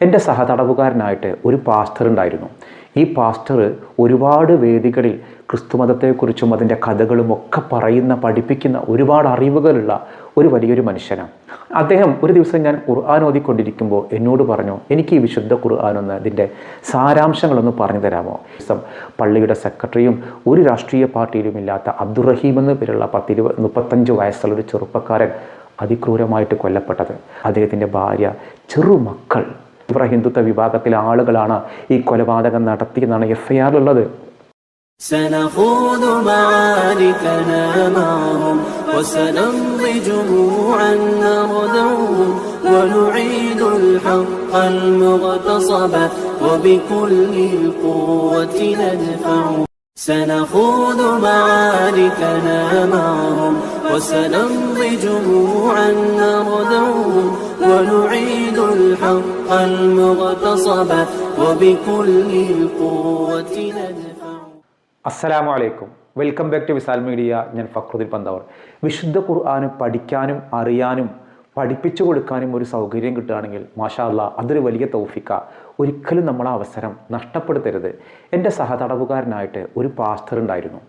എന്റെ സഹതടവുകാരനായിട്ട് ഒരു പാസ്റ്റർ ഉണ്ടായിരുന്നു. ഈ പാസ്റ്റർ ഒരുപാട് വേദികളിൽ ക്രിസ്തുമതത്തെക്കുറിച്ചും അതിന്റെ കഥകളും ഒക്കെ പറയുന്ന പഠിപ്പിക്കുന്ന ഒരുപാട് അറിവുകളുള്ള ഒരു വലിയൊരു മനുഷ്യനാണ്. അദ്ദേഹം ഒരു ദിവസം ഞാൻ ഖുർആൻ ഓതിക്കൊണ്ടിരിക്കുമ്പോൾ എന്നോട് പറഞ്ഞു എനിക്ക് ഈ വിശുദ്ധ ഖുർആൻ ഒന്ന് ഇതിന്റെ സാരാംശങ്ങളൊന്ന് പറഞ്ഞു തരാമോ? ദിവസം പള്ളിയുടെ സെക്രട്ടറിയും ഒരു രാഷ്ട്രീയ പാർട്ടിയിലും ഇല്ലാത്ത അബ്ദുറഹീം എന്ന പേരുള്ള പത്തിരുപ മുപ്പത്തഞ്ച് വയസ്സുള്ള ഒരു ചെറുപ്പക്കാരൻ അതിക്രൂരമായിട്ട് കൊല്ലപ്പെട്ടത്. അദ്ദേഹത്തിന്റെ ഭാര്യ ചെറുമക്കൾ തീവ്ര ഹിന്ദുത്വ വിഭാഗത്തിലെ ആളുകളാണ് ഈ കൊലപാതകം നടത്തിയെന്നാണ് എഫ് ഐ ആറിലുള്ളത് سنخوض معاركنا معهم وسنمضي جموعا نردوهم ونعيد الحق المغتصب وبكل القوة ندفع سنخوض معاركنا معهم وسنمضي جموعا نردوهم ونعيد الحق المغتصب وبكل القوة ندفع അസ്സലാമു അലൈക്കും welcome back to Visal media ഞാൻ ഫക്രുദ്ദീൻ പന്തവർ വിശുദ്ധ ഖുർആന് പഠിക്കാനും അറിയാനും പഠിപ്പിച്ചു കൊടുക്കാനും ഒരു സൗകര്യം കിട്ടുകയാണെങ്കിൽ മാഷാ അല്ലാ അതൊരു വലിയ തൗഫിക്ക ഒരിക്കലും നമ്മൾ ആ അവസരം നഷ്ടപ്പെടുത്തരുത് എൻ്റെ സഹതടവുകാരനായിട്ട് ഒരു പാസ്റ്റർ ഉണ്ടായിരുന്നു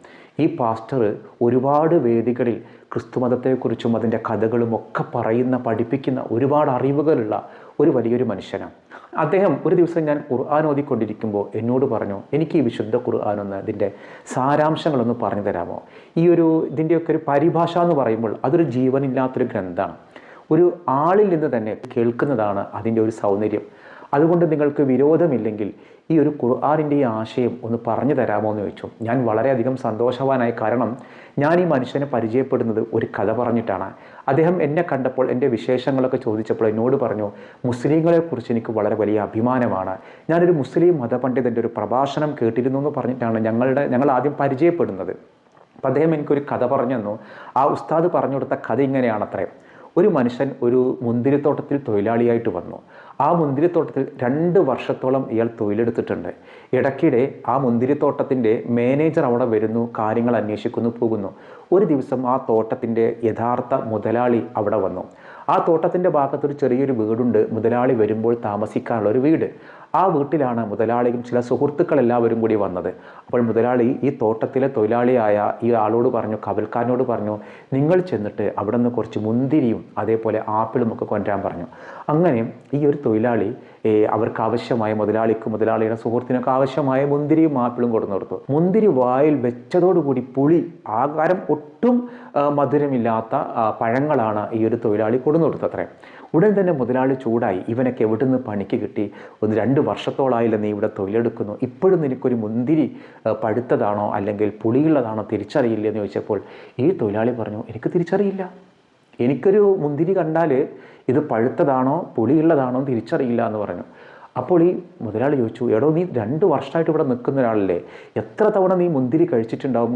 ഈ പാസ്റ്റർ ഒരുപാട് വേദികളിൽ ക്രിസ്തുമതത്തെക്കുറിച്ചും അതിന്റെ കഥകളും ഒക്കെ പറയുന്ന പഠിപ്പിക്കുന്ന ഒരുപാട് അറിവുകളുള്ള ഒരു വലിയൊരു മനുഷ്യനാണ്. അദ്ദേഹം ഒരു ദിവസം ഞാൻ ഖുർആൻ ഓതിക്കൊണ്ടിരിക്കുമ്പോൾ എന്നോട് പറഞ്ഞു എനിക്ക് ഈ വിശുദ്ധ ഖുർആൻ ഒന്ന് ഇതിന്റെ സാരാംശങ്ങളൊന്ന് പറഞ്ഞു തരാമോ? ഈ ഒരു ഇതിന്റെയൊക്കെ ഒരു പരിഭാഷ എന്ന് പറയുമ്പോൾ അതൊരു ജീവനില്ലാത്തൊരു ഗ്രന്ഥമാണ്. ഒരു ആളിൽ നിന്ന് തന്നെ കേൾക്കുന്നതാണ് അതിന്റെ ഒരു സൗന്ദര്യം. അതുകൊണ്ട് നിങ്ങൾക്ക് വിരോധമില്ലെങ്കിൽ ഈ ഒരു ഖുർആാനിന്റെ ഈ ആശയം ഒന്ന് പറഞ്ഞു തരാമോ എന്ന് ചോദിച്ചു. ഞാൻ വളരെയധികം സന്തോഷവാനായി കാരണം ഞാൻ ഈ മനുഷ്യനെ പരിചയപ്പെടുന്നത് ഒരു കഥ പറഞ്ഞിട്ടാണ്. അദ്ദേഹം എന്നെ കണ്ടപ്പോൾ എന്റെ വിശേഷങ്ങളൊക്കെ ചോദിച്ചപ്പോൾ എന്നോട് പറഞ്ഞു മുസ്ലിങ്ങളെക്കുറിച്ച് എനിക്ക് വളരെ വലിയ അഭിമാനമാണ്. ഞാനൊരു മുസ്ലിം മതപണ്ഡിതന്റെ ഒരു പ്രഭാഷണം കേട്ടിരുന്നു എന്ന് പറഞ്ഞിട്ടാണ് ഞങ്ങളുടെ ഞങ്ങൾ ആദ്യം പരിചയപ്പെടുന്നത്. അപ്പം അദ്ദേഹം എനിക്കൊരു കഥ പറഞ്ഞു തന്നു. ആ ഉസ്താദ് പറഞ്ഞു കൊടുത്ത കഥ ഇങ്ങനെയാണത്രേ. ഒരു മനുഷ്യൻ ഒരു മുന്തിരിത്തോട്ടത്തിൽ തൊഴിലാളിയായിട്ട് വന്നു. ആ മുന്തിരിത്തോട്ടത്തിൽ രണ്ട് വർഷത്തോളം ഇയാൾ തൊഴിലെടുത്തിട്ടുണ്ട്. ഇടയ്ക്കിടെ ആ മുന്തിരിത്തോട്ടത്തിന്റെ മാനേജർ അവിടെ വരുന്നു കാര്യങ്ങൾ അന്വേഷിക്കുന്നു പോകുന്നു. ഒരു ദിവസം ആ തോട്ടത്തിന്റെ യഥാർത്ഥ മുതലാളി അവിടെ വന്നു. ആ തോട്ടത്തിന്റെ ഭാഗത്തൊരു ചെറിയൊരു വീടുണ്ട്. മുതലാളി വരുമ്പോൾ താമസിക്കാനുള്ള ഒരു വീട്. ആ വീട്ടിലാണ് മുതലാളിയും ചില സുഹൃത്തുക്കൾ എല്ലാവരും കൂടി വന്നത്. അപ്പോൾ മുതലാളി ഈ തോട്ടത്തിലെ തൊഴിലാളിയായ ഈ ആളോട് പറഞ്ഞു കവൽക്കാരനോട് പറഞ്ഞു നിങ്ങൾ ചെന്നിട്ട് അവിടെ നിന്ന് കുറച്ച് മുന്തിരിയും അതേപോലെ ആപ്പിളും ഒക്കെ കൊണ്ടുവരാൻ പറഞ്ഞു. അങ്ങനെ ഈ ഒരു തൊഴിലാളി അവർക്ക് ആവശ്യമായ മുതലാളിക്ക് മുതലാളിയുടെ സുഹൃത്തിനൊക്കെ ആവശ്യമായ മുന്തിരിയും ആപ്പിളും കൊടുത്തു കൊടുത്തു മുന്തിരി വായിൽ വെച്ചതോടുകൂടി പുളി ആകാരം ഒട്ടും മധുരമില്ലാത്ത പഴങ്ങളാണ് ഈ ഒരു തൊഴിലാളി കൊടുന്നു കൊടുത്തത്രേ ഉടൻ തന്നെ മുതലാളി ചൂടായി. ഇവനൊക്കെ എവിടുന്ന് പണിക്ക് കിട്ടി? ഒന്ന് രണ്ട് വർഷത്തോളായില്ല നീ ഇവിടെ തൊഴിലെടുക്കുന്നു. ഇപ്പോഴും നിനക്കൊരു മുന്തിരി പഴുത്തതാണോ അല്ലെങ്കിൽ പുളിയുള്ളതാണോ തിരിച്ചറിയില്ല എന്ന് ചോദിച്ചപ്പോൾ ഈ തൊഴിലാളി പറഞ്ഞു എനിക്ക് തിരിച്ചറിയില്ല. എനിക്കൊരു മുന്തിരി കണ്ടാൽ ഇത് പഴുത്തതാണോ പുളിയുള്ളതാണോ തിരിച്ചറിയില്ല എന്ന് പറഞ്ഞു. അപ്പോൾ ഈ മുതലാളി ചോദിച്ചു എടോ നീ രണ്ട് വർഷമായിട്ട് ഇവിടെ നിൽക്കുന്ന ഒരാളല്ലേ? എത്ര തവണ നീ മുന്തിരി കഴിച്ചിട്ടുണ്ടാവും?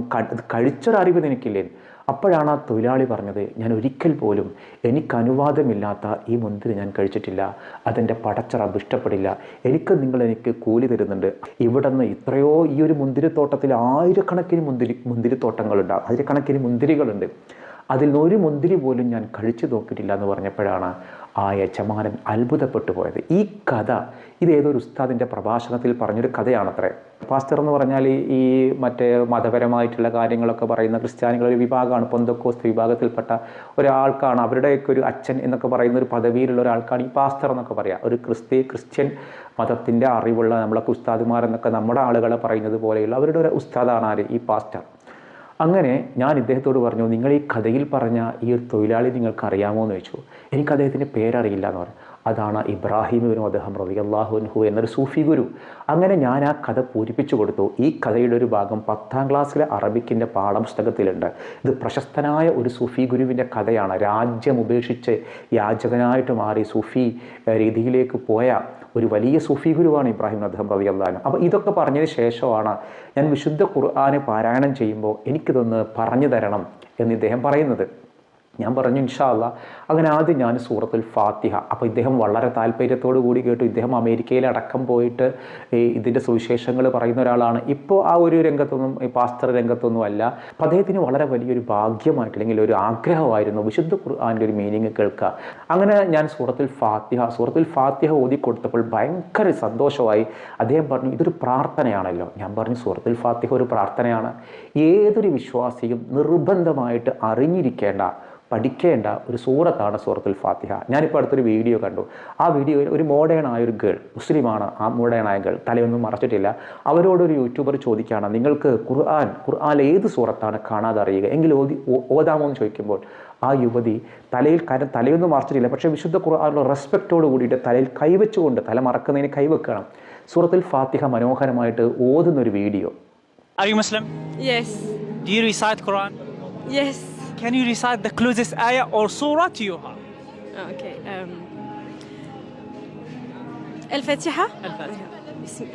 കഴിച്ചൊരറിവ് നിനക്കില്ലേ? അപ്പോഴാണ് ആ തൊഴിലാളി പറഞ്ഞത് ഞാൻ ഒരിക്കൽ പോലും എനിക്ക് അനുവാദമില്ലാത്ത ഈ മുന്തിരി ഞാൻ കഴിച്ചിട്ടില്ല. അതെന്റെ പടച്ചറബ് ഇഷ്ടപ്പെടില്ല എനിക്ക് നിങ്ങൾ എനിക്ക് കൂലി തരുന്നുണ്ട്. ഇവിടെ നിന്ന് ഇത്രയോ ഈ ഒരു മുന്തിരിത്തോട്ടത്തിൽ ആയിരക്കണക്കിന് മുന്തിരി മുന്തിരിത്തോട്ടങ്ങളുണ്ട്. ആയിരക്കണക്കിന് മുന്തിരികളുണ്ട്. അതിൽ നിന്ന് ഒരു മുന്തിരി പോലും ഞാൻ കഴിച്ചു നോക്കിയിട്ടില്ല എന്ന് പറഞ്ഞപ്പോഴാണ് ആ യജമാനൻ അത്ഭുതപ്പെട്ടു പോയത്. ഈ കഥ ഇത് ഏതൊരു ഉസ്താദിന്റെ പ്രഭാഷണത്തിൽ പറഞ്ഞൊരു കഥയാണത്രേ. പാസ്റ്റർ എന്ന് പറഞ്ഞാൽ ഈ- മറ്റേ മതപരമായിട്ടുള്ള കാര്യങ്ങളൊക്കെ പറയുന്ന ക്രിസ്ത്യാനികളൊരു വിഭാഗമാണ്. പൊന്തക്കോസ്ത് വിഭാഗത്തിൽപ്പെട്ട ഒരാൾക്കാണ്. അവരുടെയൊക്കെ ഒരു അച്ഛൻ എന്നൊക്കെ പറയുന്ന ഒരു പദവിയിലുള്ള ഒരാൾക്കാണ് ഈ പാസ്റ്റർ എന്നൊക്കെ പറയുക ഒരു ക്രിസ്തി ക്രിസ്ത്യൻ മതത്തിന്റെ അറിവുള്ള നമ്മളൊക്കെ ഉസ്താദുമാരെന്നൊക്കെ നമ്മുടെ ആളുകളെ പറയുന്നത് പോലെയുള്ള അവരുടെ ഒരു ഉസ്താദാണ് ആര്? ഈ പാസ്റ്റർ. അങ്ങനെ ഞാൻ ഇദ്ദേഹത്തോട് പറഞ്ഞു നിങ്ങൾ ഈ കഥയിൽ പറഞ്ഞ ഈ ഒരു തൊഴിലാളി നിങ്ങൾക്ക് അറിയാമോ എന്ന് ചോദിച്ചു. എനിക്ക് അദ്ദേഹത്തിന്റെ പേരറിയില്ല എന്ന് പറഞ്ഞു. അതാണ് ഇബ്രാഹിം ബിൻ അദ്ദേഹം റബി അള്ളാഹുൻഹു എന്നൊരു സൂഫി ഗുരു. അങ്ങനെ ഞാൻ ആ കഥ പൂരിപ്പിച്ചു കൊടുത്തു. ഈ കഥയുടെ ഒരു ഭാഗം പത്താം ക്ലാസ്സിലെ അറബിക്കിന്റെ പാഠപുസ്തകത്തിലുണ്ട്. ഇത് പ്രശസ്തനായ ഒരു സൂഫി ഗുരുവിന്റെ കഥയാണ്. രാജ്യം ഉപേക്ഷിച്ച് യാചകനായിട്ട് മാറി സൂഫി രീതിയിലേക്ക് പോയ ഒരു വലിയ സൂഫി ഗുരുവാണ് ഇബ്രാഹിം അദ്ദേഹം റബി അള്ളഹാൻ അപ്പോൾ ഇതൊക്കെ പറഞ്ഞതിന് ശേഷമാണ് ഞാൻ വിശുദ്ധ ഖുർആാനെ പാരായണം ചെയ്യുമ്പോൾ എനിക്കിതൊന്ന് പറഞ്ഞു തരണം എന്ന് ഇദ്ദേഹം പറയുന്നത്. ഞാൻ പറഞ്ഞു ഇൻഷാ അല്ലാ. അങ്ങനെ ആദ്യം ഞാൻ സൂറത്തുൽ ഫാത്തിഹ. അപ്പോൾ ഇദ്ദേഹം വളരെ താല്പര്യത്തോടു കൂടി കേട്ടു. ഇദ്ദേഹം അമേരിക്കയിൽ അടക്കം പോയിട്ട് ഈ ഇതിന്റെ സുവിശേഷങ്ങൾ പറയുന്ന ഒരാളാണ്. ഇപ്പോൾ ആ ഒരു രംഗത്തൊന്നും ഈ പാസ്റ്റർ രംഗത്തൊന്നും അല്ല. അപ്പോൾ അദ്ദേഹത്തിന് വളരെ വലിയൊരു ഭാഗ്യമായിട്ട് അല്ലെങ്കിൽ ഒരു ആഗ്രഹമായിരുന്നു വിശുദ്ധ ഖുർആാന്റെ ഒരു മീനിങ് കേൾക്കുക. അങ്ങനെ ഞാൻ സൂറത്തുൽ ഫാത്തിഹ സൂറത്തുൽ ഫാത്തിഹ ഓതി കൊടുത്തപ്പോൾ ഭയങ്കര സന്തോഷമായി അദ്ദേഹം പറഞ്ഞു ഇതൊരു പ്രാർത്ഥനയാണല്ലോ. ഞാൻ പറഞ്ഞു സൂറത്തുൽ ഫാത്തിഹ ഒരു പ്രാർത്ഥനയാണ്. ഏതൊരു വിശ്വാസിയും നിർബന്ധമായിട്ട് അറിഞ്ഞിരിക്കേണ്ട പഠിക്കേണ്ട ഒരു സൂറത്താണ് സൂറത്തുൽ ഫാത്തിഹ ഞാനിപ്പോൾ അടുത്തൊരു വീഡിയോ കണ്ടു ആ വീഡിയോയിൽ ഒരു മോഡേൺ ആയ ഒരു ഗേൾ മുസ്ലിമാണ് ആ മോഡേൺ ആയ ഗേൾ തലയൊന്നും മറച്ചിട്ടില്ല അവരോടൊരു യൂട്യൂബർ ചോദിക്കുകയാണ് നിങ്ങൾക്ക് ഖുർആൻ ഖുർആൻ ഏത് സൂറത്താണ് കാണാതെ അറിയുക എങ്കിൽ ഓതി ഓതാമോ എന്ന് ചോദിക്കുമ്പോൾ ആ യുവതി തലയിൽ കാര്യം തലയൊന്നും മറച്ചിട്ടില്ല പക്ഷേ വിശുദ്ധ ഖുർആാനുള്ള റെസ്പെക്റ്റോട് കൂടിയിട്ട് തലയിൽ കൈവച്ചുകൊണ്ട് തല മറക്കുന്നതിന് കൈവെക്കണം സൂറത്തിൽ ഫാത്തിഹ മനോഹരമായിട്ട് ഓതുന്ന ഒരു video Are you Muslim? Yes. Do you recite Quran? Yes. Can you recite the closest ayah or surah to your heart? Okay. Um, الفاتحة. الفاتحة. بسم,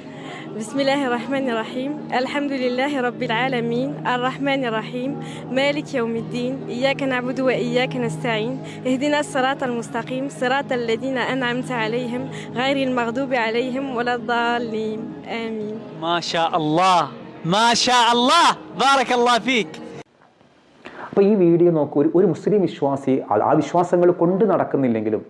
بسم الله الرحمن الرحيم الحمد لله رب العالمين الرحمن الرحيم مالك يوم الدين إياك نعبد وإياك نستعين اهدنا الصراط المستقيم صراط الذين أنعمت عليهم غير المغضوب عليهم ولا الضالين آمين ما شاء الله ما شاء الله بارك الله فيك അപ്പോൾ ഈ വീഡിയോ നോക്കൂ ഒരു ഒരു മുസ്ലിം വിശ്വാസി ആ- വിശ്വാസങ്ങൾ കൊണ്ട് നടക്കുന്നില്ലെങ്കിലും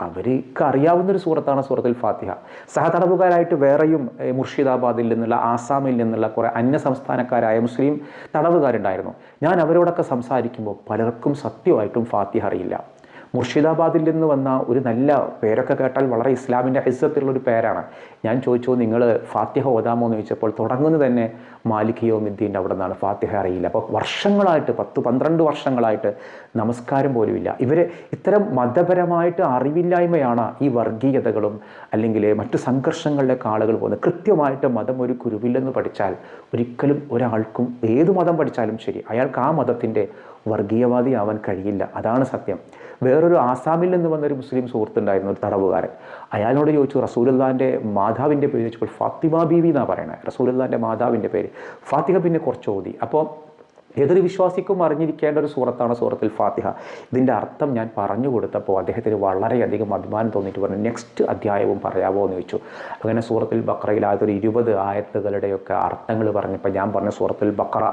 അവർക്ക് അറിയാവുന്നൊരു സൂറത്താണ് സൂറത്തുൽ ഫാത്തിഹ. സഹതടവുകാരായിട്ട് വേറെയും മുർഷിദാബാദിൽ നിന്നുള്ള ആസാമിൽ നിന്നുള്ള കുറേ അന്യ സംസ്ഥാനക്കാരായ മുസ്ലിം തടവുകാരുണ്ടായിരുന്നു. ഞാൻ അവരോടൊക്കെ സംസാരിക്കുമ്പോൾ പലർക്കും സത്യമായിട്ടും ഫാത്തിഹ അറിയില്ല. മുർഷിദാബാദിൽ നിന്ന് വന്ന ഒരു നല്ല പേരൊക്കെ കേട്ടാൽ വളരെ ഇസ്ലാമിന്റെ ഹിസ്സത്തിലുള്ള ഒരു പേരാണ്. ഞാൻ ചോദിച്ചു നിങ്ങൾ ഫാത്തിഹ ഓതാമോ? എന്ന് ചോദിച്ചപ്പോൾ തുടങ്ങുന്നത് തന്നെ മാലിക് യോമിദ്ദീന്റെ അവിടെ നിന്നാണ്. ഫാത്തിഹ അറിയില്ല. അപ്പോൾ വർഷങ്ങളായിട്ട് പത്ത് പന്ത്രണ്ട് വർഷങ്ങളായിട്ട് നമസ്കാരം പോലുമില്ല ഇവർ ഇത്തരം മതപരമായിട്ട് അറിവില്ലായ്മയാണ് ഈ വർഗീയതകളും അല്ലെങ്കിൽ മറ്റു സംഘർഷങ്ങളിലേക്ക് ആളുകൾ പോകുന്നത്. കൃത്യമായിട്ട് മതം ഒരു കുരുവില്ലെന്ന് പഠിച്ചാൽ ഒരിക്കലും ഒരാൾക്കും ഏത് മതം പഠിച്ചാലും ശരി അയാൾക്ക് ആ മതത്തിന്റെ വർഗീയവാദിയാവാൻ കഴിയില്ല. അതാണ് സത്യം. വേറൊരു ആസാമിൽ നിന്ന് വന്നൊരു മുസ്ലിം സുഹൃത്തുണ്ടായിരുന്നു ഒരു തടവുകാരൻ. അയാളോട് ചോദിച്ചു റസൂലുല്ലാന്റെ മാതാവിന്റെ പേര് ചോദിച്ചപ്പോൾ ഫാത്തിമ ബീവി എന്നാണ് പറയണത് റസൂലുല്ലാന്റെ മാതാവിന്റെ പേര്. ഫാത്തിഹ പിന്നെ കുറച്ച് ഓതി. അപ്പോൾ ഏതൊരു വിശ്വാസിക്കും അറിഞ്ഞിരിക്കേണ്ട ഒരു സൂറത്താണ് സൂറത്തിൽ ഫാത്തിഹ. ഇതിന്റെ അർത്ഥം ഞാൻ പറഞ്ഞു കൊടുത്തപ്പോൾ അദ്ദേഹത്തിന് വളരെയധികം അഭിമാനം തോന്നിയിട്ട് പറഞ്ഞു നെക്സ്റ്റ് അധ്യായവും പറയാമോ എന്ന് ചോദിച്ചു. അങ്ങനെ സൂറത്തിൽ ബക്രയിൽ ഇരുപത് ആയത്തുകളുടെയൊക്കെ അർത്ഥങ്ങൾ പറഞ്ഞപ്പോൾ ഞാൻ പറഞ്ഞ സൂറത്തിൽ ബക്ര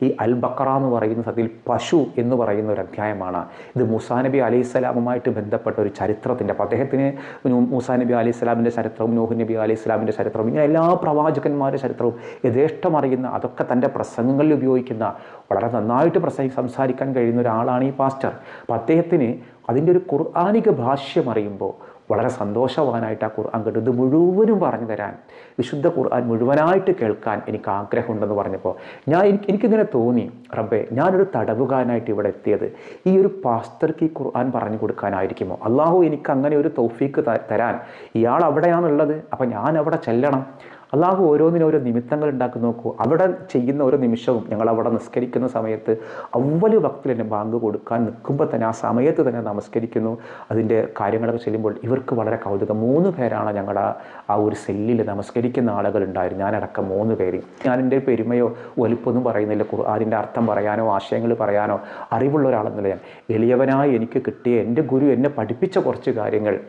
ഈ അൽ ബക്കറ എന്ന് പറയുന്ന സത്യത്തിൽ പശു എന്ന് പറയുന്ന ഒരു അധ്യായമാണ്. ഇത് മുസാ നബി അലൈഹി സ്വലാമുമായിട്ട് ബന്ധപ്പെട്ട ഒരു ചരിത്രത്തിന്റെ അപ്പോൾ അദ്ദേഹത്തിന് മുസാ നബി അലൈഹി സ്വലാമിന്റെ ചരിത്രവും നൂഹ് നബി അലൈഹി സ്വലാമിന്റെ ചരിത്രവും ഇങ്ങനെ എല്ലാ പ്രവാചകന്മാരുടെ ചരിത്രവും യഥേഷ്ടം അറിയുന്ന അതൊക്കെ തന്റെ പ്രസംഗങ്ങളിൽ ഉപയോഗിക്കുന്ന വളരെ നന്നായിട്ട് പ്രസംഗി സംസാരിക്കാൻ കഴിയുന്ന ഒരാളാണ് ഈ പാസ്റ്റർ അപ്പോൾ അദ്ദേഹത്തിന് അതിന്റെ ഒരു ഖുർആാനിക ഭാഷ്യം അറിയുമ്പോൾ വളരെ സന്തോഷവാനായിട്ട് ആ ഖുർആൻ കേട്ടു മുഴുവനും പറഞ്ഞു തരാൻ വിശുദ്ധ ഖുർആൻ മുഴുവനായിട്ട് കേൾക്കാൻ എനിക്ക് ആഗ്രഹമുണ്ടെന്ന് പറഞ്ഞപ്പോൾ ഞാൻ എനിക്ക് എനിക്കിങ്ങനെ തോന്നി റബ്ബെ ഞാനൊരു തടവുകാരനായിട്ട് ഇവിടെ എത്തിയത്. ഈ ഒരു പാസ്റ്റർക്ക് ഈ ഖുർആൻ പറഞ്ഞു കൊടുക്കാനായിരിക്കുമോ? അള്ളാഹു എനിക്ക് അങ്ങനെ ഒരു തൗഫീക്ക് തരാൻ. ഇയാൾ അവിടെയാണുള്ളത്. അപ്പം ഞാൻ അവിടെ ചെല്ലണം. അള്ളാഹു ഓരോന്നിനും ഓരോ നിമിത്തങ്ങൾ ഉണ്ടാക്കി നോക്കൂ. അവിടെ ചെയ്യുന്ന ഓരോ നിമിഷവും ഞങ്ങൾ അവിടെ നിസ്കരിക്കുന്ന സമയത്ത് അവൽ വക്തിൽ തന്നെ ബാങ്ക് കൊടുക്കാൻ നിൽക്കുമ്പോൾ തന്നെ ആ സമയത്ത് തന്നെ നമസ്കരിക്കുന്നു. അതിന്റെ കാര്യങ്ങളൊക്കെ ചെല്ലുമ്പോൾ ഇവർക്ക് വളരെ കൗതുകം. മൂന്ന് പേരാണ് ഞങ്ങളുടെ ആ ഒരു സെല്ലിൽ നമസ്കരിക്കുന്ന ആളുകളുണ്ടായിരുന്നു ഞാനടക്കം മൂന്ന് പേര്. ഞാൻ എന്റെ പെരുമയോ വലിപ്പൊന്നും പറയുന്നില്ല. ഖുർആാനിന്റെ അർത്ഥം പറയാനോ ആശയങ്ങൾ പറയാനോ അറിവുള്ള ഒരാളെന്നില്ല ഞാൻ. എളിയവനായി എനിക്ക് കിട്ടിയ എന്റെ ഗുരു എന്നെ പഠിപ്പിച്ച കുറച്ച് കാര്യങ്ങൾ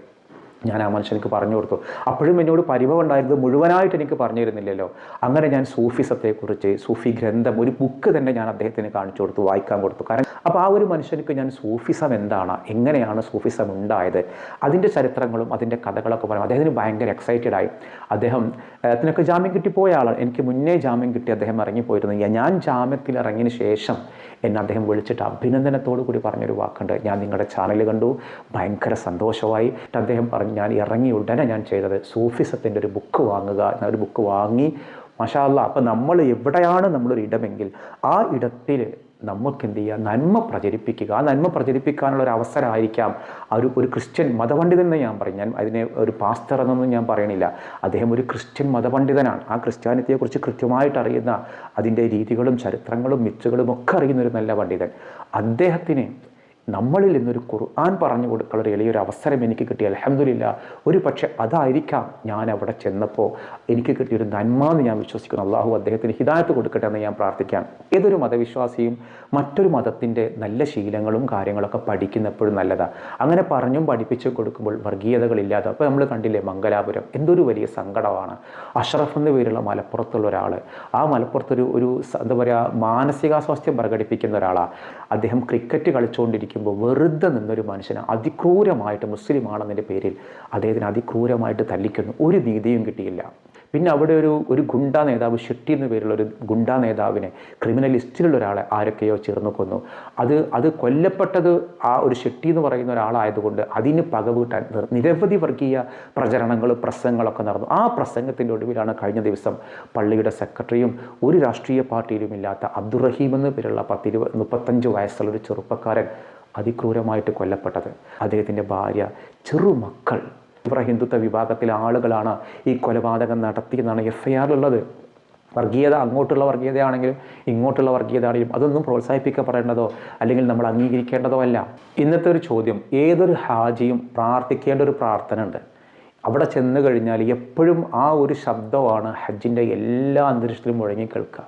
ഞാൻ ആ മനുഷ്യനിക്ക് പറഞ്ഞു കൊടുത്തു. അപ്പോഴും എന്നോട് പരിഭവം ഉണ്ടായിരുന്നത് മുഴുവനായിട്ട് എനിക്ക് പറഞ്ഞു തരുന്നില്ലല്ലോ. അങ്ങനെ ഞാൻ സൂഫിസത്തെക്കുറിച്ച് സൂഫി ഗ്രന്ഥം ഒരു ബുക്ക് തന്നെ ഞാൻ അദ്ദേഹത്തിന് കാണിച്ചു കൊടുത്തു വായിക്കാൻ കൊടുത്തു. കാരണം അപ്പോൾ ആ ഒരു മനുഷ്യനിക്ക് ഞാൻ സൂഫിസം എന്താണ്? എങ്ങനെയാണ് സൂഫിസം ഉണ്ടായത്? അതിന്റെ ചരിത്രങ്ങളും അതിന്റെ കഥകളൊക്കെ പറയും അദ്ദേഹത്തിന് ഭയങ്കര എക്സൈറ്റഡ് ആയി. അദ്ദേഹം അതിനൊക്കെ ജാമ്യം കിട്ടിപ്പോയ ആളാണ്. എനിക്ക് മുന്നേ ജാമ്യം കിട്ടി അദ്ദേഹം ഇറങ്ങിപ്പോയിരുന്നു. ഞാൻ ജാമ്യത്തിൽ ഇറങ്ങിയതിന് ശേഷം എന്നെ അദ്ദേഹം വിളിച്ചിട്ട് അഭിനന്ദനത്തോടു കൂടി പറഞ്ഞൊരു വാക്കുണ്ട്. ഞാൻ നിങ്ങളുടെ ചാനൽ കണ്ടു. ഭയങ്കര സന്തോഷമായിട്ട് അദ്ദേഹം പറഞ്ഞു ഞാൻ ഇറങ്ങി ഉടനെ ഞാൻ ചെയ്തത്. സൂഫിസത്തിന്റെ ഒരു ബുക്ക് വാങ്ങുക ഒരു ബുക്ക് വാങ്ങി. മഷാല്ല അപ്പം നമ്മൾ എവിടെയാണ് നമ്മളൊരു ഇടമെങ്കിൽ ആ ഇടത്തിൽ നമുക്ക് എന്ത് ചെയ്യുക? നന്മ പ്രചരിപ്പിക്കുക. ആ നന്മ പ്രചരിപ്പിക്കാനുള്ള ഒരു അവസരമായിരിക്കാം. ഒരു ഒരു ക്രിസ്ത്യൻ മതപണ്ഡിതൻ എന്ന് ഞാൻ പറയും. ഞാൻ അതിനെ ഒരു പാസ്റ്റർ എന്നൊന്നും ഞാൻ പറയണില്ല. അദ്ദേഹം ഒരു ക്രിസ്ത്യൻ മതപണ്ഡിതനാണ്. ആ ക്രിസ്ത്യാനിത്തെക്കുറിച്ച് കൃത്യമായിട്ട് അറിയുന്ന അതിന്റെ രീതികളും ചരിത്രങ്ങളും മിച്ചുകളും ഒക്കെ അറിയുന്ന ഒരു നല്ല പണ്ഡിതൻ. അദ്ദേഹത്തിന് നമ്മളിൽ നിന്നൊരു ഖുർആൻ പറഞ്ഞു കൊടുക്കാനുള്ള ഒരു എളിയൊരു അവസരം എനിക്ക് കിട്ടി. അലഹമില്ല ഒരു പക്ഷേ അതായിരിക്കാം ഞാൻ അവിടെ ചെന്നപ്പോൾ എനിക്ക് കിട്ടിയൊരു നന്മ എന്ന് ഞാൻ വിശ്വസിക്കുന്നു. അള്ളാഹു അദ്ദേഹത്തിന് ഹിദായത്ത് കൊടുക്കട്ടെ എന്ന് ഞാൻ പ്രാർത്ഥിക്കാം. ഏതൊരു മതവിശ്വാസിയും മറ്റൊരു മതത്തിന്റെ നല്ല ശീലങ്ങളും കാര്യങ്ങളൊക്കെ പഠിക്കുന്ന നല്ലതാണ് അങ്ങനെ പറഞ്ഞും പഠിപ്പിച്ചും കൊടുക്കുമ്പോൾ വർഗീയതകളില്ലാതെ അപ്പോൾ നമ്മൾ കണ്ടില്ലേ മംഗലാപുരം എന്തൊരു വലിയ സങ്കടമാണ്. അഷ്റഫ് എന്ന പേരുള്ള മലപ്പുറത്തുള്ള ഒരാൾ ആ മലപ്പുറത്തൊരു ഒരു എന്താ പറയുക മാനസികാസ്വാസ്ഥ്യം പ്രകടിപ്പിക്കുന്ന ഒരാളാണ് അദ്ദേഹം ക്രിക്കറ്റ് കളിച്ചുകൊണ്ടിരിക്കുമ്പോൾ വെറുതെ നിന്നൊരു മനുഷ്യനെ അതിക്രൂരമായിട്ട് മുസ്ലിം ആണെന്നതിന്റെ പേരിൽ അദ്ദേഹത്തിന് അതിക്രൂരമായിട്ട് തല്ലിക്കുന്നു. ഒരു നീതിയും കിട്ടിയില്ല. പിന്നെ അവിടെ ഒരു ഒരു ഗുണ്ടാ നേതാവ് ഷെട്ടി എന്ന പേരുള്ള ഒരു ഗുണ്ടാ നേതാവിനെ ക്രിമിനൽ ലിസ്റ്റിലുള്ള ഒരാളെ ആരൊക്കെയോ ചേർന്ന് കൊന്നു. അത് അത് കൊല്ലപ്പെട്ടത് ആ ഒരു ഷെട്ടി എന്ന് പറയുന്ന ഒരാളായതുകൊണ്ട് അതിന് പകവീട്ടാൻ നിരവധി വർഗീയ പ്രചരണങ്ങൾ പ്രസംഗങ്ങളൊക്കെ നടന്നു. ആ പ്രസംഗത്തിന്റെ ഒടുവിലാണ് കഴിഞ്ഞ ദിവസം പള്ളിയുടെ സെക്രട്ടറിയും ഒരു രാഷ്ട്രീയ പാർട്ടിയിലും ഇല്ലാത്ത അബ്ദുറഹീം എന്ന പേരുള്ള പത്തിരുപ മുപ്പത്തഞ്ച് വയസ്സുള്ള ഒരു ചെറുപ്പക്കാരൻ അതിക്രൂരമായിട്ട് കൊല്ലപ്പെട്ടത്. അദ്ദേഹത്തിന്റെ ഭാര്യ ചെറുമക്കൾ ഇവർ ഹിന്ദുത്വ വിഭാഗത്തിലെ ആളുകളാണ് ഈ കൊലപാതകം നടത്തിയെന്നാണ് എഫ് ഐ ആറിലുള്ളത് വർഗീയത അങ്ങോട്ടുള്ള വർഗീയതയാണെങ്കിലും ഇങ്ങോട്ടുള്ള വർഗീയതയാണെങ്കിലും അതൊന്നും പ്രോത്സാഹിപ്പിക്കപ്പെടേണ്ടതോ അല്ലെങ്കിൽ നമ്മൾ അംഗീകരിക്കേണ്ടതോ അല്ല. ഇന്നത്തെ ഒരു ചോദ്യം ഏതൊരു ഹാജിയും പ്രാർത്ഥിക്കേണ്ട ഒരു പ്രാർത്ഥന ഉണ്ട്? അവിടെ ചെന്ന് കഴിഞ്ഞാൽ എപ്പോഴും ആ ഒരു ശബ്ദമാണ് ഹജ്ജിന്റെ എല്ലാ അന്തരീക്ഷത്തിലും മുഴങ്ങി കേൾക്കുക.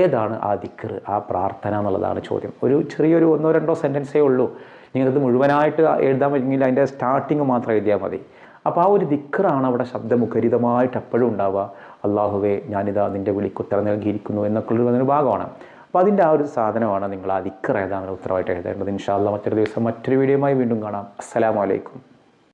ഏതാണ് ആ ദിക്കർ ആ പ്രാർത്ഥന എന്നുള്ളതാണ് ചോദ്യം. ഒരു ചെറിയൊരു ഒന്നോ രണ്ടോ സെന്റൻസേ ഉള്ളൂ. നിങ്ങൾക്കത് മുഴുവനായിട്ട് എഴുതാൻ പറ്റുമെങ്കിൽ അതിന്റെ സ്റ്റാർട്ടിങ് മാത്രം എഴുതിയാൽ മതി. അപ്പോൾ ആ ഒരു ദിക്കറാണ് അവിടെ ശബ്ദമുഖരിതമായിട്ട് എപ്പോഴും ഉണ്ടാവുക. അള്ളാഹുവേ ഞാനിതാ നിന്റെ വിളിക്കുത്തരം നൽകിയിരിക്കുന്നു എന്നൊക്കെ ഒരു ഭാഗമാണ്. അപ്പോൾ അതിന്റെ ആ ഒരു സാധനമാണ് നിങ്ങൾ ആ ദിക്കർ ഏതാണ് ഉത്തരവായിട്ട് എഴുതേണ്ടത്. ഇൻഷാല്ല മറ്റൊരു ദിവസം മറ്റൊരു വീഡിയോയുമായി വീണ്ടും കാണാം. അസ്സലാമലൈക്കും